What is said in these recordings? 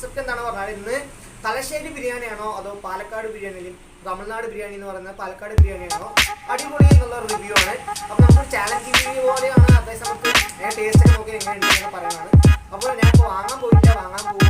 Concept എന്താണ് പറഞ്ഞാൽ ഇന്ന് തലശ്ശേരി ബിരിയാണിയാണോ അതോ പാലക്കാട് ബിരിയാണി തമിഴ്നാട് ബിരിയാണി എന്ന് പറയുന്നത് പാലക്കാട് ബിരിയാണിയാണോ? അടിപൊളി എന്നുള്ള റിവ്യൂ ആണ്. അപ്പോൾ നമുക്ക് ചാലഞ്ചിങ് പോലെയാണ് അതേസമയത്ത് ഞാൻ ടേസ്റ്റ് നോക്കി എങ്ങനെ ഉണ്ടെന്ന് പറയുന്നതാണ്. അപ്പോൾ ഞാൻ ഇപ്പോൾ വാങ്ങാൻ പോയില്ല വാങ്ങാൻ പോകുന്ന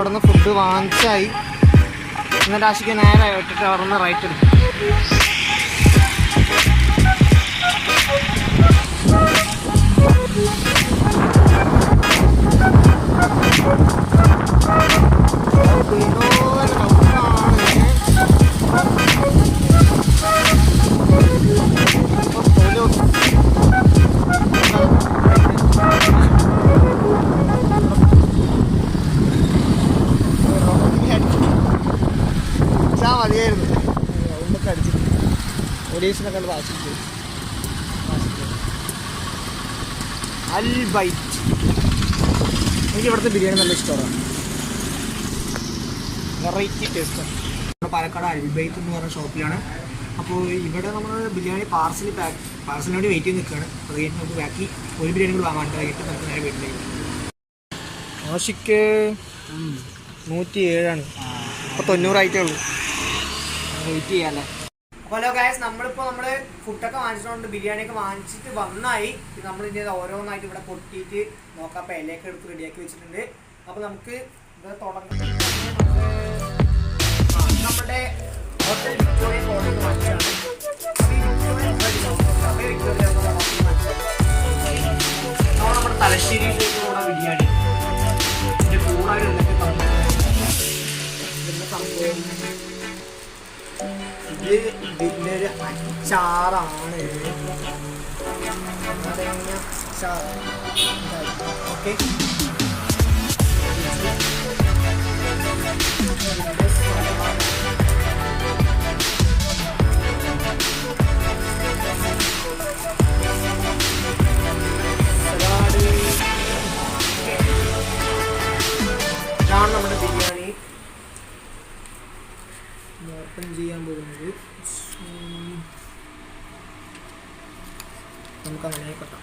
ഇവിടുന്ന് ഫുഡ് വാങ്ങിച്ചായി. എന്നിട്ട് ആശിക്ക് നേരെ ഇട്ടിട്ട് അവിടെ നിന്ന് റൈറ്റ് എടുക്കും അടിച്ചാൽ ഒഡീസിനെ കണ്ട് വാശിച്ചു അൽ ബൈറ്റ് എനിക്ക് ഇവിടുത്തെ ബിരിയാണി നല്ല ഇഷ്ടമാണ്. വെറൈറ്റി ടേസ്റ്റാണ് പാലക്കാട് അൽബൈത്ത് എന്ന് പറഞ്ഞ ഷോപ്പിലാണ്. അപ്പോൾ ഇവിടെ നമ്മൾ ബിരിയാണി പാർസൽ പാക്ക് പാർസലിന് വേണ്ടി വെയിറ്റ് ചെയ്ത് നിൽക്കുകയാണ് അത് കഴിഞ്ഞിട്ട് നമുക്ക് ബാക്കി ഒരു ബിരിയാണി കൂടി വാങ്ങാണ്ട് കഴിഞ്ഞിട്ട് നമുക്ക് നേരെ വീട്ടിലേക്ക്. ആഷിക്ക് നൂറ്റി ഏഴാണ് അപ്പോൾ തൊണ്ണൂറായിട്ടേ ഉള്ളൂ. വെയിറ്റ് ചെയ്യാല്ലേ ഹലോ ഗായസ് നമ്മളിപ്പോൾ നമ്മൾ ഫുഡൊക്കെ വാങ്ങിച്ചിട്ടുണ്ട്. ബിരിയാണി ഒക്കെ വാങ്ങിച്ചിട്ട് വന്നായി. നമ്മൾ ഇനി ഓരോന്നായിട്ട് ഇവിടെ പൊട്ടിയിട്ട് നോക്കാം. അപ്പോൾ ഇലയൊക്കെ എടുത്ത് റെഡിയാക്കി വെച്ചിട്ടുണ്ട്. അപ്പോൾ നമുക്ക് ഇത് തുടങ്ങി. നമ്മുടെ ഹോട്ടൽ ബിരിയാണി. കൂടാതെ ഇത് ഇതിന്റെ ഒരു അച്ചാറാണ്. ഓക്കെ. ഇതാണ് നമ്മുടെ ബിരിയാണി. ഓപ്പൺ ചെയ്യാൻ പോകുന്നത്. നമുക്ക് അങ്ങനെ കൊട്ടാം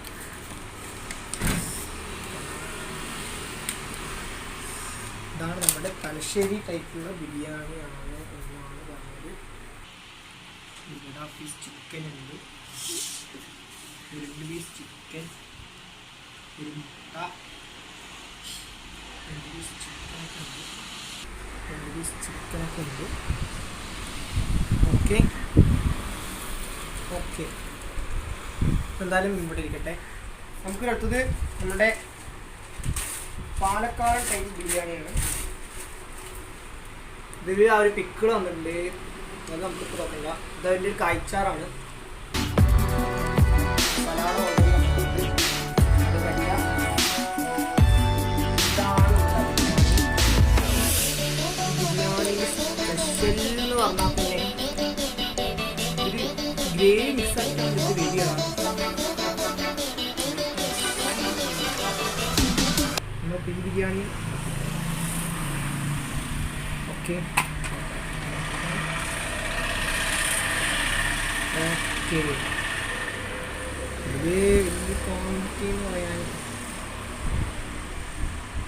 ഇതാണ് നമ്മുടെ തലശ്ശേരി ടൈപ്പുള്ള ബിരിയാണിയാണ് എന്നാണ് പറഞ്ഞത്. ഇവിടെ പീസ് ചിക്കൻ ഉണ്ട്. രണ്ട് പീസ് ചിക്കൻ ഒരു മുട്ട രണ്ട് പീസ് ചിക്കനൊക്കെ ഉണ്ട്. രണ്ട് പീസ് ചിക്കനൊക്കെ ഉണ്ട്. ഓക്കെ. ഓക്കെ. എന്തായാലും ഇവിടെ ഇരിക്കട്ടെ. നമുക്ക് അടുത്തത് നമ്മുടെ പാലക്കാട് ടൈപ്പ് ബിരിയാണിയാണ്. ഇതിൽ ആ ഒരു പിക്കിൾ വന്നിട്ടുണ്ട്. അത് നമുക്ക് നോക്കണ്ട ഇത് അതിന്റെ ഒരു കായ്ച്ചാറാണ്. സലാഡ് ഈ ബിരിയാണി ഓക്കെ ഓക്കെ ഇത് വലിയ ക്വാണ്ടിറ്റി എന്ന് പറയാൻ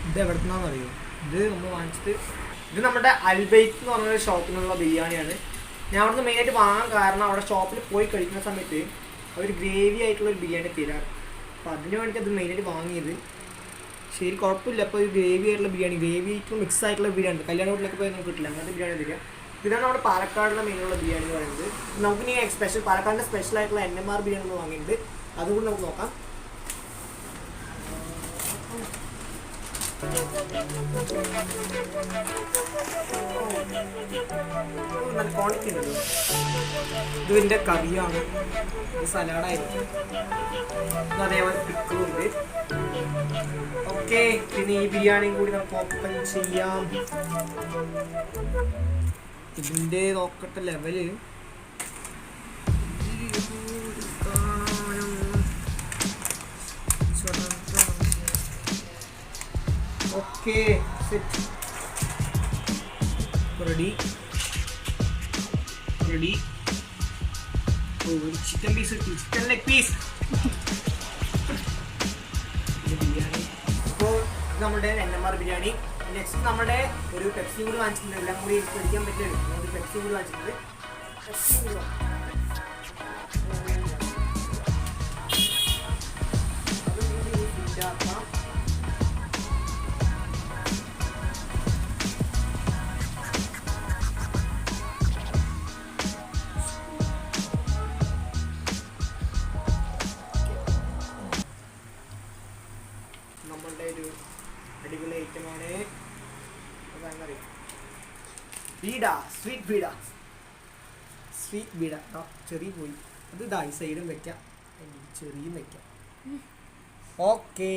ഇത് എവിടെ നിന്നാണെന്നറിയോ ഇത് നമ്മൾ വാങ്ങിച്ചിട്ട് ഇത് നമ്മുടെ അൽബൈത്ത് എന്ന് പറഞ്ഞൊരു ഷോപ്പിനുള്ള ബിരിയാണിയാണ്. ഞാൻ അവിടുന്ന് മെയിനായിട്ട് വാങ്ങാൻ കാരണം അവിടെ ഷോപ്പിൽ പോയി കഴിക്കുന്ന സമയത്ത് ഒരു ഗ്രേവി ആയിട്ടുള്ള ഒരു ബിരിയാണി തരാറ്. അപ്പോൾ അതിന് വേണ്ടിയിട്ട് അത് മെയിനായിട്ട് വാങ്ങിയത്. ശരി കുഴപ്പമില്ല. അപ്പോൾ ഒരു ഗ്രേവി ആയിട്ടുള്ള ബിരിയാണി ഗ്രേവി ആയിട്ടുള്ള മിക്സ് ആയിട്ടുള്ള ബിരിയാണി. കല്യാണ വീട്ടിലൊക്കെ പോയി നമുക്ക് കിട്ടില്ല. അങ്ങനത്തെ ബിരിയാണി തരിക. ഇതാണ് നമ്മുടെ പാലക്കാടിലെ മെയിനുള്ള ബിരിയാണി പറയുന്നത്. നമുക്ക് ഇനി സ്പെഷ്യൽ പാലക്കാടിന്റെ സ്പെഷ്യൽ ആയിട്ടുള്ള എൻ എം ആർ ബിരിയാണി വാങ്ങിയിട്ടുണ്ട് അതുകൊണ്ട് നമുക്ക് നോക്കാം. നല്ല ക്വാളിറ്റി ഉണ്ട് ഇത് ഇതിന്റെ കറിയാണ് ഇത് അതേപോലെ പിക്കുണ്ട് ഓക്കെ പിന്നെ ഈ ബിരിയാണിയും കൂടി നമുക്ക് ഓപ്പൺ ചെയ്യാം. ഇതിന്റെ നോക്കട്ടെ level okay set ready ready ഓ ഒരു ചിക്കൻ പീസ് കിട്ടി ചിക്കൻ ലെഗ് പീസ് ബിരിയാണി. അപ്പോൾ നമ്മുടെ N M R biryani. Next നമ്മുടെ ഒരു പെപ്സി കൂടി വാങ്ങിച്ചിട്ടുണ്ട്. എല്ലാം കൂടി കഴിക്കാൻ പറ്റില്ല. ഒരു പെപ്സി കൂടി വാങ്ങിച്ചിട്ടുണ്ട്. പെപ്സി കൂടി. അതും കൂടി അതാണെന്നറിയാം ബീഡ സ്വീറ്റ് ബീഡ സ്വീറ്റ് ബീഡ ആ പോയി. അത് ഇതാ ഈ സൈഡും വെക്കാം. ചെറിയും വെക്കാം. ഓക്കേ.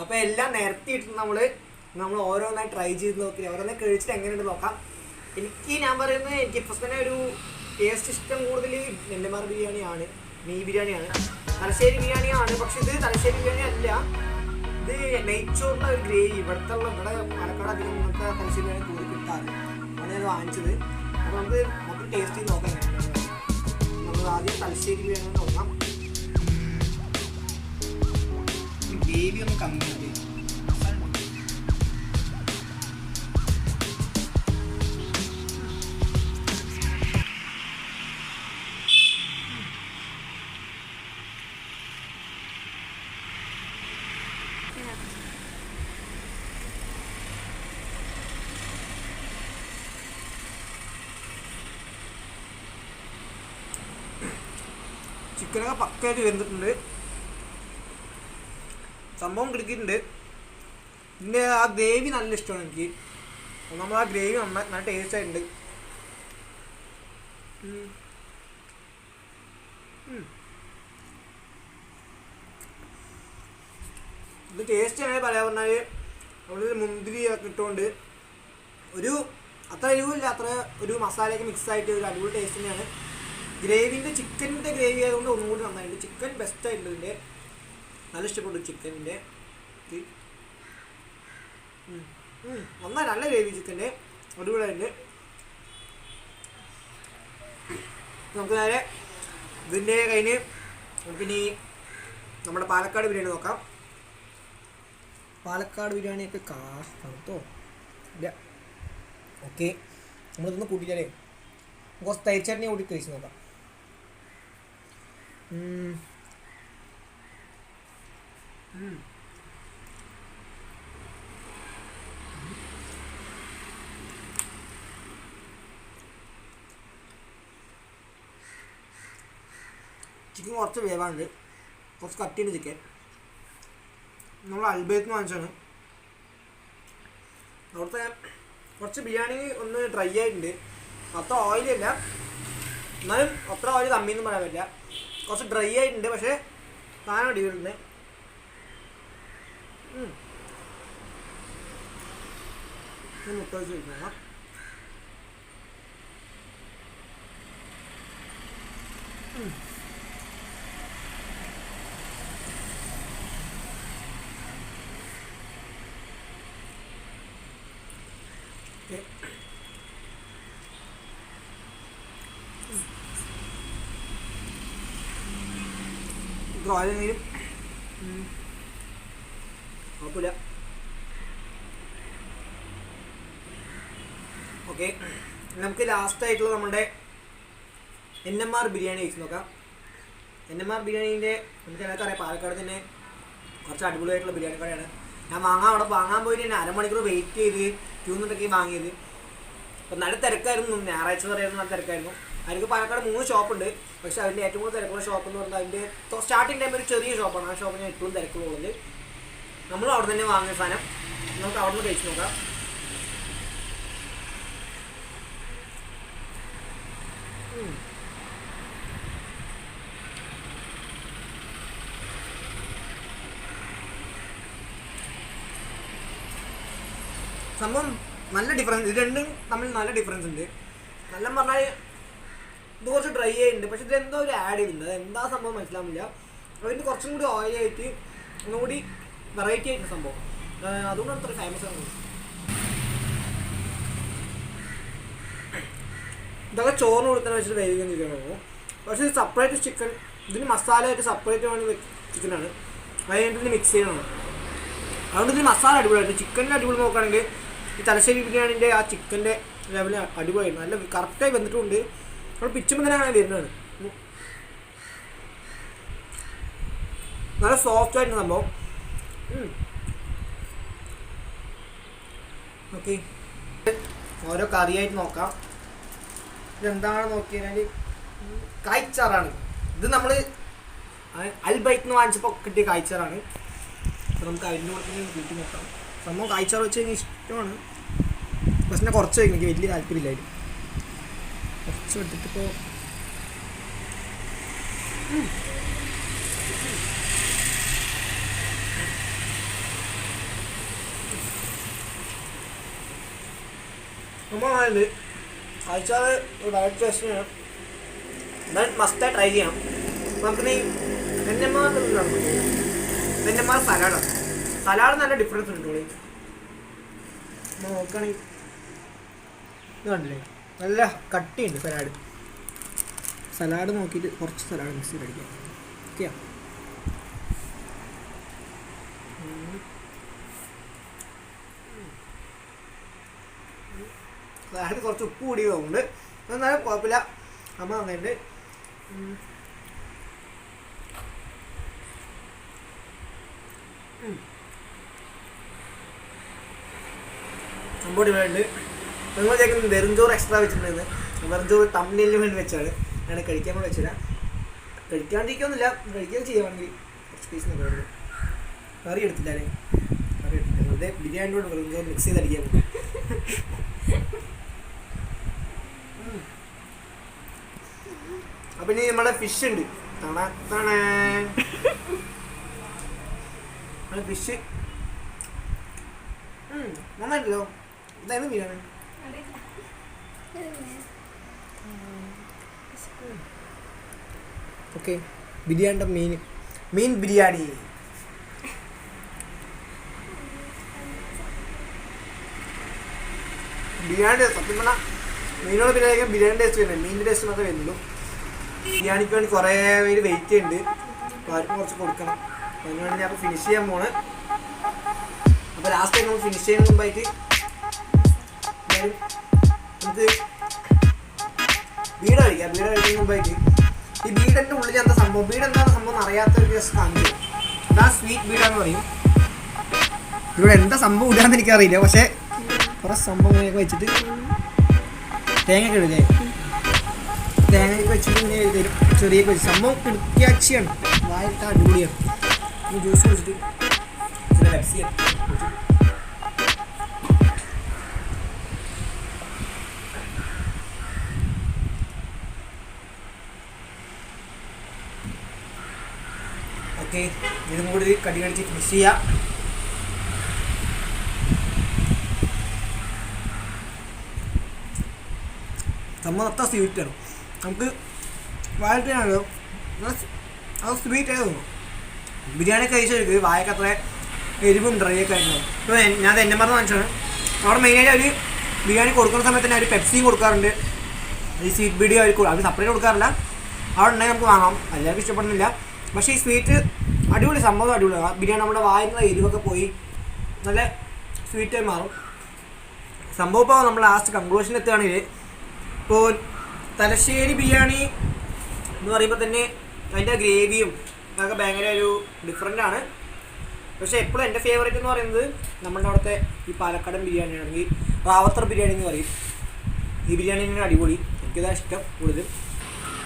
അപ്പോൾ എല്ലാം നിരത്തിയിട്ട് നമ്മൾ നമ്മൾ ഓരോന്നായി ട്രൈ ചെയ്ത് നോക്കി ഓരോന്നെ കഴിച്ചിട്ട് എങ്ങനെയുണ്ട് നോക്കാം. എനിക്ക് ഞാൻ പറയുന്നത് എനിക്ക് ഇപ്പൊ തന്നെ ഒരു ടേസ്റ്റ് ഇഷ്ടം കൂടുതൽ നെല്ലമാർ ബിരിയാണിയാണ്. മീ ബിരിയാണിയാണ്. തലശ്ശേരി ബിരിയാണിയാണ്. പക്ഷെ ഇത് തലശ്ശേരി ബിരിയാണി അല്ല ഇത് നെയ്ച്ചോറിന്റെ ഒരു ഗ്രേവി. ഇവിടുത്തെ ഉള്ള ഇവിടെ പാലക്കാട് അധികം ഇങ്ങനത്തെ തലശ്ശേരി ബിരിയാണി കൂടുതൽ കിട്ടാറ്. ആണ് ഞാൻ വാങ്ങിച്ചത്. അപ്പോൾ നമുക്ക് നമുക്ക് ടേസ്റ്റ് ചെയ്ത് നോക്കാം. നമ്മൾ ആദ്യം തലശ്ശേരി ബിരിയാണി നോക്കാം ഗ്രേവി ഒന്ന് കമ്മിയുണ്ട് ചിക്കനൊക്കെ പക്കയായിട്ട് വെന്തിട്ടുണ്ട് സംഭവം കിടക്കിയിട്ടുണ്ട്. പിന്നെ ആ ഗ്രേവി നല്ല ഇഷ്ടമാണ് എനിക്ക്. നമ്മൾ ആ ഗ്രേവി നന്നായി നല്ല ടേസ്റ്റ് ആയിട്ടുണ്ട്. ഇത് ടേസ്റ്റ് ആണ് പറയാൻ പറഞ്ഞാൽ നമ്മളൊരു മുന്തിരി ഒക്കെ ഇട്ടുകൊണ്ട് ഒരു അത്ര എരിവില്ല അത്ര ഒരു മസാലയൊക്കെ മിക്സ് ആയിട്ട് ഒരു അടിപൊളി ടേസ്റ്റ് തന്നെയാണ്. ഗ്രേവിന്റെ ചിക്കന്റെ ഗ്രേവി ആയതുകൊണ്ട് ഒന്നും കൂടി നന്നായിട്ടുണ്ട്. ചിക്കൻ ബെസ്റ്റ് ആയിട്ടുണ്ട് ഇതിന്റെ നല്ല ഇഷ്ടപ്പെട്ടു ചിക്കനിന്റെ നന്നായി നല്ല ഗ്രേവി ചിക്കന്റെ അടിപൊളിയായിട്ട് നമുക്ക് നേരെ ഇതിന്റെ കഴിഞ്ഞ് നമുക്കിനി നമ്മുടെ പാലക്കാട് ബിരിയാണി നോക്കാം. പാലക്കാട് ബിരിയാണിയൊക്കെ കാട്ടോ ഇല്ല. ഓക്കെ. നമ്മളിതൊന്ന് കൂട്ടിച്ചാലേ. കുറച്ച് തൈച്ചറിനെ കൂടി കഴിച്ച് നോക്കാം. ചിക്കൻ കുറച്ച് വേവാണ്ട് കുറച്ച് കട്ടിയുണ്ട് ചിക്കൻ. നമ്മൾ അൽബേത്ത് വാങ്ങിച്ചാണ് അവിടുത്തെ കുറച്ച് ബിരിയാണി ഒന്ന് ഡ്രൈ ആയിട്ടുണ്ട്. അത്ര ഓയിലില്ല എന്നാലും അത്ര ഓയിൽ കമ്മിയെന്നും പറയാൻ പറ്റില്ല. കുറച്ച് ഡ്രൈ ആയിട്ടുണ്ട് പക്ഷേ സാധനം അടിപൊളിയുണ്ട്. മുട്ട വെച്ച് കഴിക്കണം ഓക്കെ ഡ്രോയിലെങ്കിലും കുഴപ്പമില്ല. ഓക്കെ. നമുക്ക് ലാസ്റ്റ് ആയിട്ടുള്ള നമ്മുടെ എൻ എം ആർ ബിരിയാണി കഴിച്ച് നോക്കാം. എൻ എം ആർ ബിരിയാണീന്റെ നമുക്ക് എല്ലാവർക്കും അറിയാം പാലക്കാട് തന്നെ കുറച്ച് അടിപൊളിയായിട്ടുള്ള ബിരിയാണി കടയാണ്. ഞാൻ വാങ്ങാൻ അവിടെ വാങ്ങാൻ പോയിട്ട് ഞാൻ അരമണിക്കൂർ വെയിറ്റ് ചെയ്ത് ക്യൂ നിന്നിട്ടൊക്കെ വാങ്ങിയത്. അപ്പം നല്ല തിരക്കായിരുന്നു ഞായറാഴ്ച പറയുന്നത് നല്ല തിരക്കായിരുന്നു. അതിന് പാലക്കാട് മൂന്ന് ഷോപ്പുണ്ട്. പക്ഷെ അതിന്റെ ഏറ്റവും കൂടുതൽ തിരക്കുള്ള ഷോപ്പ് എന്ന് പറഞ്ഞാൽ അതിന്റെ സ്റ്റാർട്ടിങ് ടൈം ഒരു ചെറിയ ഷോപ്പാണ്. ആ ഷോപ്പിന് ഏറ്റവും തിരക്കുള്ളത് നമ്മൾ അവിടെ തന്നെ വാങ്ങിയ സാധനം. നമുക്ക് അവിടെ നിന്ന് കഴിച്ച് നോക്കാം. സംഭവം നല്ല ഡിഫറൻസ് ഇത് രണ്ടും തമ്മിൽ നല്ല ഡിഫറൻസ് ഉണ്ട്. നല്ല പറഞ്ഞാൽ ഇത് കുറച്ച് ഡ്രൈ ആയിട്ടുണ്ട്. പക്ഷെ ഇതെന്തോ ഒരു ആഡ് ചെയ്തിട്ടുണ്ട്. അത് എന്താ സംഭവം മനസ്സിലാവില്ല അതിന് കുറച്ചും കൂടി ഓയിൽ ആയിട്ട് ഒന്നുകൂടി വെറൈറ്റി ആയിട്ട് സംഭവം. അതുകൊണ്ട് അതുകൊണ്ടാണ് അത്ര ഫേമസ് ആണ് ഇതൊക്കെ ചോറിന് കൊടുത്താൽ വെച്ചിട്ട് വേവിക്കാൻ പക്ഷേ ഇത് സെപ്പറേറ്റ് ചിക്കൻ ഇതിന് മസാല ആയിട്ട് സെപ്പറേറ്റ് വേണ്ടി ചിക്കനാണ് അതിനായിട്ട് ഇതിന് മിക്സ് ചെയ്യണം. അതുകൊണ്ട് ഇതിന് മസാല അടിപൊളിയായിരുന്നു ചിക്കന്റെ അടിപൊളി നോക്കുകയാണെങ്കിൽ ഈ തലശ്ശേരി ബിരിയാണിന്റെ ആ ചിക്കന്റെ ലെവൽ അടിപൊളിയായിരുന്നു. നല്ല കറക്റ്റായി വന്നിട്ടുണ്ട് നമ്മൾ പിച്ചുമ്പോൾ ഉം. നല്ല സോഫ്റ്റ് ആയിട്ട് സംഭവം. ഓക്കെ ഓരോ കറിയായിട്ട് നോക്കാം. ഇതെന്താണ് നോക്കി കഴിഞ്ഞാൽ കായ്ച്ചാറാണ്. ഇത് നമ്മൾ അൽബൈക്ക് എന്ന് വാങ്ങിച്ചപ്പോൾ കിട്ടിയ കായ്ച്ചാറാണ്. അപ്പോൾ നമുക്ക് അതിന്റെ കൂടെ കൂട്ടി നോക്കാം. സംഭവം കായ്ച്ചാറ് വെച്ച് കഴിഞ്ഞാൽ ഇഷ്ടമാണ്. പക്ഷെ കുറച്ച് എനിക്ക് വലിയ താല്പര്യമില്ല അതിൽ എടുത്തിട്ട് ഇപ്പോൾ നമ്മളായത് കഴിച്ചാൽ ഒരു ഡയറ്റ് ടേസ്റ്റിനാണ് മസ്റ്റായി ട്രൈ ചെയ്യാം. അപ്പോൾ നമുക്കിനി വെന്നമാർ വെന്നമാർ സലാഡ് നല്ല ഡിഫറൻസ് ഉണ്ട് നോക്കുകയാണെങ്കിൽ ഇത് കണ്ടില്ലേ നല്ല കട്ടിയുണ്ട് സലാഡ്. സലാഡ് നോക്കിയിട്ട് കുറച്ച് സലാഡ് മിക്സ് ചെയ്ത് അടിക്കാം. ഓക്കെയാ? സലാഡ് കുറച്ച് ഉപ്പ് കൂടി പോകുന്നുണ്ട്. എന്നാലും കുഴപ്പമില്ല. അമ്മ നന്നായിട്ടുണ്ട് ഉം. സംഭവം വേണ്ട നിങ്ങൾ ചേക്കുന്നത് വെറുംചോറ് എക്സ്ട്രാ വെച്ചിട്ടുണ്ടായിരുന്നു വെറുംചോറ് തമ്മിലിന് വേണ്ടി വെച്ചാണ്. അങ്ങനെ കഴിക്കാൻ വേണ്ടി വെച്ചില്ല. കഴിക്കാണ്ടിരിക്കൊന്നുമില്ല കഴിക്കാൻ ചെയ്യുകയാണെങ്കിൽ കുറച്ച് പീസ് നോക്കാം കറി എടുത്തില്ലാലേ കറി എടുത്തില്ല. വെറുതെ ബിരിയാണിയോട് വെറുംചോറ് മിക്സ് ചെയ്ത് അടിക്കാൻ അപ്പൊ ഇനി നമ്മുടെ ഫിഷ് ഉണ്ട്. ഫിഷ് നന്നായിട്ടല്ലോ? ഇതായിരുന്നു മീനാണ്. ഓക്കെ ബിരിയാണിയുടെ മീൻ മീൻ ബിരിയാണി. ബിരിയാണി സത്യം പറഞ്ഞാൽ മീനോട് പിന്നെ കഴിക്കാൻ ബിരിയാണി ടേസ്റ്റ് വരുന്നത് മീനിന്റെ ടേസ്റ്റ് മാത്രമേ വരുന്നുള്ളൂ. ബിരിയാണിക്ക് വേണ്ടി കുറേ പേര് വെയിറ്റ് ചെയ്യുന്നുണ്ട്. അപ്പോൾ ആർക്കും കുറച്ച് കൊടുക്കണം. അതിനുവേണ്ടി വേണ്ടി ഞാൻ ഫിനിഷ് ചെയ്യാൻ പോണ്. അപ്പോൾ ലാസ്റ്റ് ടൈം നമ്മൾ ഫിനിഷ് ചെയ്യുന്ന മുമ്പായിട്ട് നമുക്ക് കഴിക്കുന്ന മുമ്പായിട്ട് ഈ ബീഡിന്റെ ഉള്ളിൽ എന്താ സംഭവം? വീട് എന്താണ് സംഭവം അറിയാത്ത ഒരു ജസ്റ്റ് കാണിച്ചു അതാ സ്വീറ്റ് വീടാന്ന് പറയും. ഇവിടെ എന്താ സംഭവം ഇടാന്ന് എനിക്കറിയില്ല. പക്ഷേ കുറേ സംഭവങ്ങളൊക്കെ വെച്ചിട്ട് തേങ്ങ ഇടില്ലേ തേങ്ങയൊക്കെ വെച്ചിട്ട് ഇങ്ങനെ തരും. ചെറിയ സംഭവം കിടക്കിയാച്ചിയാണ് വായിട്ട് അടിപൊളിയാണ്. ജ്യൂസ് കുടിച്ചിട്ട്. ചില പെപ്സിയാണ് ഓക്കെ ഇതും കൂടി കടി കടിച്ച് മിക്സ് ചെയ്യാം. സംഭവം അത്ര സ്വീറ്റാണ് നമുക്ക് വാഴത്തിനാണല്ലോ അത് സ്വീറ്റ് ആയി തോന്നും. ബിരിയാണി കഴിച്ചവർക്ക് വായക്ക് അത്ര എരിവും ഡ്രൈ ഒക്കെ ആയിരുന്നു. ഇപ്പോൾ ഞാൻ എന്റെ മറന്ന് വാങ്ങിച്ചാണ് അവിടെ മെയിനായിട്ട് അവർ ബിരിയാണി കൊടുക്കുന്ന സമയത്ത് തന്നെ അവർ പെപ്സിയും കൊടുക്കാറുണ്ട്. ഈ സ്വീറ്റ് ബീഡി അവർ അവർ സെപ്പറേറ്റ് കൊടുക്കാറില്ല. അവിടെ ഉണ്ടെങ്കിൽ നമുക്ക് വാങ്ങാം. എല്ലാവർക്കും ഇഷ്ടപ്പെടുന്നില്ല. പക്ഷേ ഈ സ്വീറ്റ് അടിപൊളി സംഭവം അടിപൊളിയാണ് ബിരിയാണി നമ്മുടെ വായിലുള്ള എരിവൊക്കെ പോയി നല്ല സ്വീറ്റായി മാറും. സംഭവം ഇപ്പോൾ നമ്മൾ ലാസ്റ്റ് കൺക്ലൂഷൻ എത്തുകയാണെങ്കിൽ ഇപ്പോൾ തലശ്ശേരി ബിരിയാണി എന്ന് പറയുമ്പോൾ തന്നെ അതിന്റെ ഗ്രേവിയും അതൊക്കെ ഭയങ്കര ഒരു ഡിഫറെന്റ് ആണ്. പക്ഷേ എപ്പോഴും എന്റെ ഫേവറേറ്റ് എന്ന് പറയുന്നത് നമ്മുടെ അവിടുത്തെ ഈ പാലക്കാടൻ ബിരിയാണി ആണെങ്കിൽ റാവത്തർ ബിരിയാണി എന്ന് പറയും. ഈ ബിരിയാണി തന്നെയാണ് അടിപൊളി. എനിക്കതാണ് ഇഷ്ടം കൂടുതലും.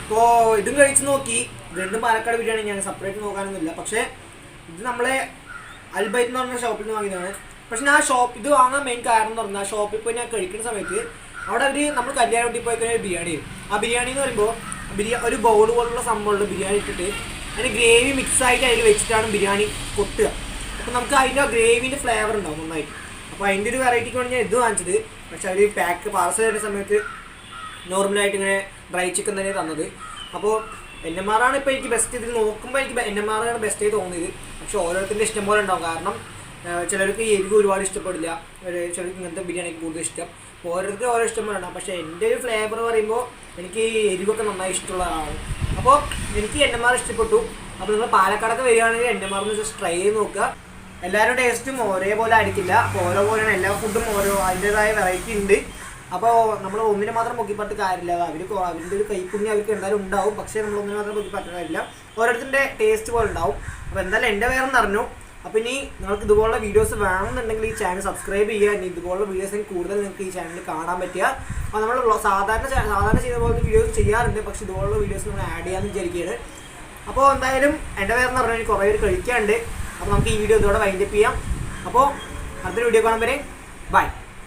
ഇപ്പോൾ ഇതും കഴിച്ച് നോക്കി. രണ്ടും പാലക്കാട് ബിരിയാണി ഞാൻ സെപ്പറേറ്റ് നോക്കാനൊന്നുമില്ല. പക്ഷേ ഇത് നമ്മളെ അൽബൈറ്റ് എന്ന് പറഞ്ഞ ഷോപ്പിൽ നിന്ന് വാങ്ങിയതാണ്. പക്ഷെ ഞാൻ ആ ഷോപ്പ് ഇത് വാങ്ങാൻ മെയിൻ കാരണം എന്ന് പറഞ്ഞാൽ ഷോപ്പിൽ പോയി ഞാൻ കഴിക്കുന്ന സമയത്ത് അവിടെ അവർ നമ്മൾ കല്യാണം വീട്ടിൽ പോയി കഴിഞ്ഞാൽ ബിരിയാണി. ആ ബിരിയാണി എന്ന് പറയുമ്പോൾ ബിരിയാണി ഒരു ബൗൾ പോലുള്ള സംഭവമുള്ള ബിരിയാണി ഇട്ടിട്ട് അതിന് ഗ്രേവി മിക്സ് ആയിട്ട് അതിൽ വെച്ചിട്ടാണ് ബിരിയാണി കൊട്ടുക. അപ്പോൾ നമുക്ക് അതിന്റെ ഗ്രേവിന്റെ ഫ്ലേവർ ഉണ്ടാവും നന്നായിട്ട്. അപ്പോൾ അതിന്റെ ഒരു വെറൈറ്റിക്ക് വേണ്ടി ഞാൻ ഇത് വാങ്ങിച്ചത്. പക്ഷെ അവർ പാക്ക് പാർസൽ ചെയ്യുന്ന സമയത്ത് നോർമലായിട്ട് ഇങ്ങനെ ഡ്രൈ ചിക്കൻ തന്നെ തന്നത്. അപ്പോൾ എൻ എം ആർ ആണ് ഇപ്പോൾ എനിക്ക് ബെസ്റ്റ് ഇതിൽ നോക്കുമ്പോൾ എനിക്ക് എൻ എം ആർ ആണ് ബെസ്റ്റ് തോന്നിയത്. പക്ഷേ ഓരോരുത്തരുടെ ഇഷ്ടം പോലെ ഉണ്ടാവും. കാരണം ചിലർക്ക് എരിവ് ഒരുപാട് ഇഷ്ടപ്പെടില്ല. ചിലർക്ക് ഇങ്ങനത്തെ ബിരിയാണി കൂടുതൽ ഇഷ്ടം. ഓരോരുത്തർക്ക് ഓരോ ഇഷ്ടം പോലെ ഉണ്ടാവും പക്ഷേ എന്റെ ഒരു ഫ്ലേവർ പറയുമ്പോൾ എനിക്ക് എരിവൊക്കെ നന്നായി ഇഷ്ടമുള്ള ആളാണ്. അപ്പോൾ എനിക്ക് എൻ എം ആർ ഇഷ്ടപ്പെട്ടു. അപ്പോൾ നിങ്ങൾ പാലക്കാടൊക്കെ വരികയാണെങ്കിൽ N M R just try ചെയ്ത് നോക്കുക. എല്ലാവരും ടേസ്റ്റും ഒരേപോലെ ആയിരിക്കില്ല. അപ്പോൾ ഓരോ പോലെയാണ്. എല്ലാ ഫുഡും ഓരോ അതിന്റെതായ വെറൈറ്റി ഉണ്ട്. അപ്പോൾ നമ്മൾ ഒന്നിനെ മാത്രം പൊക്കിപ്പട്ട് കാര്യമില്ല. അവർ അവരുടെ ഒരു കൈപ്പുണ്യം അവർക്ക് എന്തായാലും ഉണ്ടാവും. പക്ഷേ നമ്മൾ ഒന്നിനെ മാത്രം പൊക്കിപ്പറ്റാൻ കാര്യമില്ല. ഓരോരുത്തരുടെ ടേസ്റ്റ് പോലെ ഉണ്ടാവും. അപ്പോൾ എന്തായാലും എന്റെ പേരെന്ന് അറിഞ്ഞു. അപ്പോൾ ഇനി നിങ്ങൾക്ക് ഇതുപോലുള്ള വീഡിയോസ് വേണമെന്നുണ്ടെങ്കിൽ ഈ ചാനൽ സബ്സ്ക്രൈബ് ചെയ്യുക. ഇനി ഇതുപോലുള്ള വീഡിയോസ് കൂടുതൽ നിങ്ങൾക്ക് ഈ ചാനലിൽ കാണാൻ പറ്റുക. അപ്പോൾ നമ്മൾ സാധാരണ സാധാരണ ചെയ്യുന്ന പോലത്തെ വീഡിയോസ് ചെയ്യാറുണ്ട്. പക്ഷേ ഇതുപോലുള്ള വീഡിയോസ് നമ്മൾ ആഡ് ചെയ്യാമെന്ന് വിചാരിക്കുകയാണ്. അപ്പോൾ എന്തായാലും എന്റെ പേരെന്ന് പറഞ്ഞാൽ കുറേ പേര് കഴിക്കാണ്ട് അപ്പോൾ നമുക്ക് ഈ വീഡിയോ ഇതോടെ വൈൻഡപ്പ് ചെയ്യാം. അപ്പോൾ അടുത്തൊരു വീഡിയോ കാണാൻ വരെ. ബൈ